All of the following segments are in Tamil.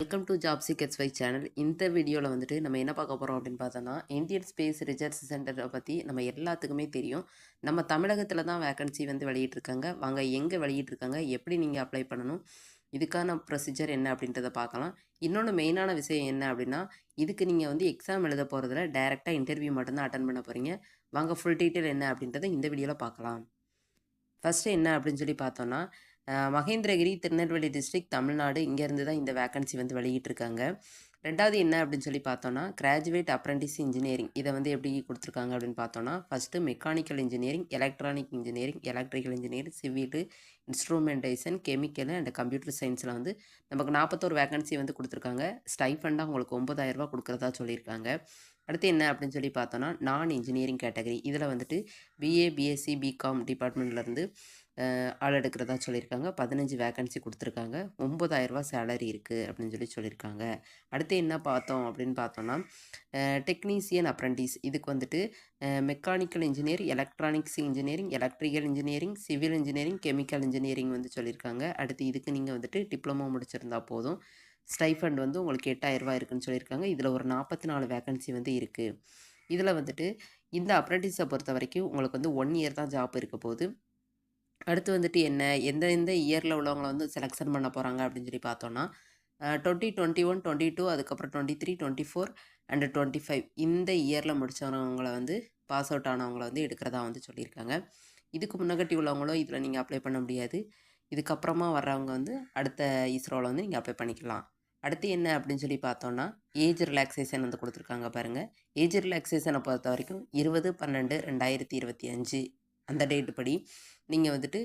Welcome to job seekers why channel இந்த வீடியோவில் வந்துட்டு நம்ம என்ன பார்க்க போகிறோம் அப்படின்னு பார்த்தோன்னா இந்தியன் ஸ்பேஸ் ரிசர்ச் சென்டரை பற்றி நம்ம எல்லாத்துக்குமே தெரியும். நம்ம தமிழகத்தில் தான் வேக்கன்சி வந்து வெளியிட்ருக்காங்க வாங்க எங்கே வெளியிட்ருக்காங்க எப்படி நீங்கள் அப்ளை பண்ணணும்? இதுக்கான ப்ரொசீஜர் என்ன அப்படின்றத பார்க்கலாம். இன்னொன்று மெயினான விஷயம் என்ன அப்படின்னா இதுக்கு நீங்கள் வந்து எக்ஸாம் எழுத போகிறதுல டைரெக்டாக இன்டர்வியூ மட்டும்தான் அட்டன் பண்ண போகிறீங்க வாங்க ஃபுல் டீட்டெயில் என்ன அப்படின்றத இந்த வீடியோவில் பார்க்கலாம். ஃபஸ்ட்டு என்ன அப்படின்னு சொல்லி பார்த்தோன்னா மகேந்திரகிரி திருநெல்வேலி டிஸ்ட்ரிக்ட் தமிழ்நாடு இங்கேருந்து தான் இந்த வேக்கன்சி வந்து வெளியிட்டிருக்காங்க. ரெண்டாவது என்ன அப்படின்னு சொல்லி பார்த்தோன்னா கிராஜுவேட் அப்ரெண்டிஸ் இன்ஜினியரிங் இதை வந்து எப்படி கொடுத்துருக்காங்க அப்படின்னு பார்த்தோன்னா first mechanical engineering electronic engineering electrical engineering civil instrumentation chemical and computer சயின்ஸில் வந்து நமக்கு நாற்பத்தோரு வேகன்சி வந்து கொடுத்துருக்காங்க. ஸ்டைஃபண்டாக உங்களுக்கு ஒம்பதாயிரரூபா கொடுக்குறதா சொல்லியிருக்காங்க. அடுத்து என்ன அப்படின்னு சொல்லி பார்த்தோன்னா நான் இன்ஜினியரிங் கேட்டகரி இதில் வந்துட்டு பிஏ பிஎஸ்சி பிகாம் டிபார்ட்மெண்ட்லேருந்து ஆள் எடுக்கிறதா சொல்லியிருக்காங்க. பதினஞ்சு வேகன்சி கொடுத்துருக்காங்க. ஒம்பதாயிரரூபா சேலரி இருக்குது அப்படின்னு சொல்லி சொல்லியிருக்காங்க. அடுத்து என்ன பார்த்தோம் அப்படின்னு பார்த்தோன்னா டெக்னீசியன் அப்ரண்டிஸ் இதுக்கு வந்துட்டு mechanical engineer electronics engineering electrical engineering civil engineering chemical engineering வந்து சொல்லியிருக்காங்க. அடுத்து இதுக்கு நீங்கள் வந்துட்டு டிப்ளமோ முடிச்சிருந்தா போதும். ஸ்டைஃபண்ட் வந்து உங்களுக்கு எட்டாயிரரூபா இருக்குன்னு சொல்லியிருக்காங்க. இதில் ஒரு நாற்பத்தி நாலு வேகன்சி வந்து இருக்குது இதில் வந்துட்டு இந்த அப்ரண்டிஸை பொறுத்த வரைக்கும் உங்களுக்கு வந்து ஒன் இயர் தான் ஜாப் இருக்க போகுது. அடுத்து வந்துட்டு என்ன? எந்த எந்த இயரில் உள்ளவங்களை வந்து செலெக்ஷன் பண்ண போகிறாங்க அப்படின்னு சொல்லி பார்த்தோன்னா twenty twenty one twenty two அதுக்கப்புறம் twenty three twenty four and twenty five இந்த இயரில் முடித்தவங்களை வந்து பாஸ் அவுட் ஆனவங்களை வந்து எடுக்கிறதா வந்து சொல்லியிருக்காங்க. இதுக்கு முன்னகட்டி உள்ளவங்களும் இதில் நீங்கள் அப்ளை பண்ண முடியாது. இதுக்கப்புறமா வர்றவங்க வந்து அடுத்த இஸ்ரோவில் வந்து நீங்கள் அப்ளை பண்ணிக்கலாம். அடுத்து என்ன அப்படின்னு சொல்லி பார்த்தோன்னா ஏஜ் ரிலாக்ஸேஷன் வந்து கொடுத்துருக்காங்க பாருங்கள் ஏஜ் ரிலாக்ஸேஷனை பொறுத்த வரைக்கும் இருபது பன்னெண்டு ரெண்டாயிரத்தி இருபத்தி அஞ்சு அந்த டேட்டு படி நீங்கள் வந்துட்டு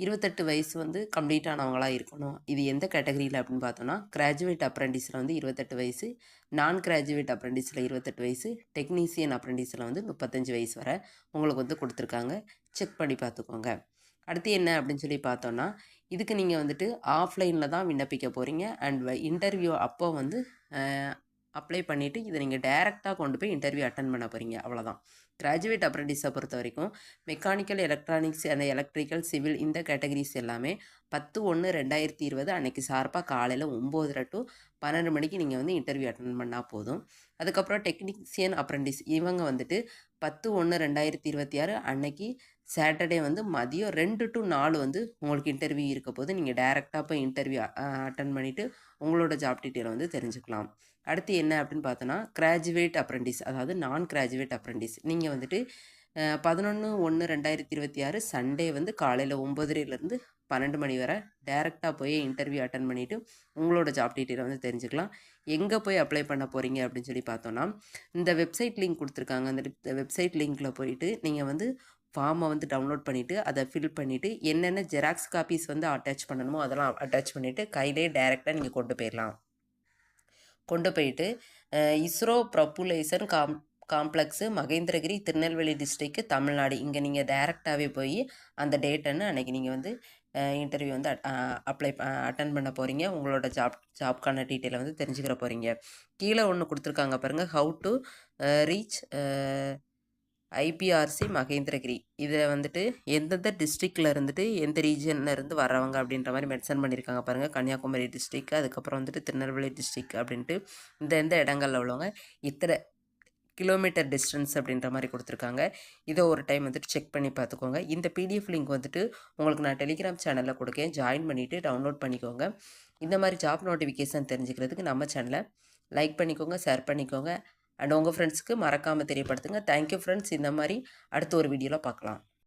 இருபத்தெட்டு வயசு வந்து கம்ப்ளீட் ஆனவங்களாக இருக்கணும். இது எந்த கேட்டகரியில் அப்படின்னு பார்த்தோன்னா கிராஜுவேட் அப்ரெண்டிஸில் வந்து இருபத்தெட்டு வயசு நான் கிராஜுவேட் அப்ரெண்டிஸில் இருபத்தெட்டு வயசு டெக்னீசியன் அப்ரெண்டிஸில் வந்து முப்பத்தஞ்சு வயசு வரை உங்களுக்கு வந்து கொடுத்துருக்காங்க. செக் பண்ணி பார்த்துக்கோங்க. அடுத்து என்ன அப்படின்னு சொல்லி பார்த்தோன்னா இதுக்கு நீங்கள் வந்துட்டு ஆஃப்லைனில் தான் விண்ணப்பிக்க போகிறீங்க அண்ட் இன்டர்வியூ அப்போ வந்து அப்ளை பண்ணிவிட்டு இதை நீங்கள் டைரெக்டாக கொண்டு போய் இன்டர்வியூ அட்டன் பண்ண போகிறீங்க அவ்வளோதான் கிராஜுவேட் அப்ரெண்டிஸை பொறுத்த வரைக்கும் மெக்கானிக்கல் எலக்ட்ரானிக்ஸ் அந்த எலக்ட்ரிக்கல் சிவில் இந்த கேட்டகரிஸ் எல்லாமே பத்து ஒன்று ரெண்டாயிரத்தி இருபது அன்னைக்கு சார்பாக காலையில் ஒம்போதரை டு பன்னெண்டு மணிக்கு நீங்கள் வந்து இன்டர்வியூ அட்டன் பண்ணால் போதும். அதுக்கப்புறம் டெக்னீசியன் அப்ரண்டிஸ் இவங்க வந்துட்டு பத்து ஒன்று ரெண்டாயிரத்தி இருபத்தி ஆறு அன்னைக்கு சாட்டர்டே வந்து மதியம் ரெண்டு டு நாலு வந்து உங்களுக்கு இன்டர்வியூ இருக்க போது நீங்கள் டைரெக்டாக போய் இன்டர்வியூ அட்டன் பண்ணிவிட்டு உங்களோட ஜாப் டீட்டெயிலை வந்து தெரிஞ்சுக்கலாம். அடுத்து என்ன அப்படின்னு பார்த்தோன்னா கிராஜுவேட் அப்ரெண்டிஸ் அதாவது நான் கிராஜுவேட் அப்ரெண்டிஸ் நீங்கள் வந்துட்டு பதினொன்று ஒன்று ரெண்டாயிரத்தி இருபத்தி ஆறு சண்டே வந்து காலையில் ஒம்பதுலேருந்து பன்னெண்டு மணி வரை டேரெக்டாக போய் இன்டர்வியூ அட்டன் பண்ணிவிட்டு உங்களோட ஜாப் டீட்டெயிலை வந்து தெரிஞ்சுக்கலாம். எங்கே போய் அப்ளை பண்ண போகிறீங்க அப்படின்னு சொல்லி பார்த்தோன்னா இந்த வெப்சைட் லிங்க் கொடுத்துருக்காங்க. அந்த வெப்சைட் லிங்க்கில் போயிட்டு நீங்கள் வந்து ஃபார்மை வந்து டவுன்லோட் பண்ணிவிட்டு அதை ஃபில் பண்ணிவிட்டு என்னென்ன ஜெராக்ஸ் காப்பீஸ் வந்து அட்டாச் பண்ணணுமோ அதெல்லாம் அட்டாச் பண்ணிவிட்டு கையிலே டேரெக்டாக நீங்கள் கொண்டு போயிடலாம். கொண்டு போயிட்டு ISRO propulsion com complex Mahendragiri Tirunelveli district Tamil Nadu. இங்கே நீங்கள் டைரெக்டாகவே போய் அந்த டேட்டன்னு அன்றைக்கி நீங்கள் வந்து இன்டர்வியூ வந்து அப்ளை அட்டன் பண்ண போகிறீங்க உங்களோட ஜாப் ஜாப்க்கான டீட்டெயிலை வந்து தெரிஞ்சுக்கிற போகிறீங்க கீழே ஒன்று கொடுத்துருக்காங்க பாருங்கள் how to reach IPRC Mahendragiri. இதில் வந்துட்டு எந்தெந்த டிஸ்ட்ரிக்டில் இருந்துட்டு எந்த ரீஜனில் இருந்து வர்றவங்க அப்படின்ற மாதிரி மென்ஷன் பண்ணியிருக்காங்க பாருங்கள் கன்னியாகுமரி டிஸ்ட்ரிக் அதுக்கப்புறம் வந்துட்டு திருநெல்வேலி டிஸ்ட்ரிக் அப்படின்ட்டு இந்த எந்த இடங்களில் உள்ளவங்க இத்தனை கிலோமீட்டர் டிஸ்டன்ஸ் அப்படின்ற மாதிரி கொடுத்துருக்காங்க. இதை ஒரு டைம் வந்துட்டு செக் பண்ணி பார்த்துக்கோங்க. இந்த பிடிஎஃப் லிங்க் வந்துட்டு உங்களுக்கு நான் டெலிகிராம் சேனலில் கொடுக்கேன். ஜாயின் பண்ணிவிட்டு டவுன்லோட் பண்ணிக்கோங்க. இந்த மாதிரி ஜாப் நோட்டிஃபிகேஷன் தெரிஞ்சுக்கிறதுக்கு நம்ம சேனலை லைக் பண்ணிக்கோங்க ஷேர் பண்ணிக்கோங்க. அண்ட் உங்கள் ஃப்ரெண்ட்ஸுக்கு மறக்காமல் தெரியப்படுத்துங்க. தேங்க்யூ ஃப்ரெண்ட்ஸ் இந்த மாதிரி அடுத்த ஒரு வீடியோவில் பார்க்கலாம்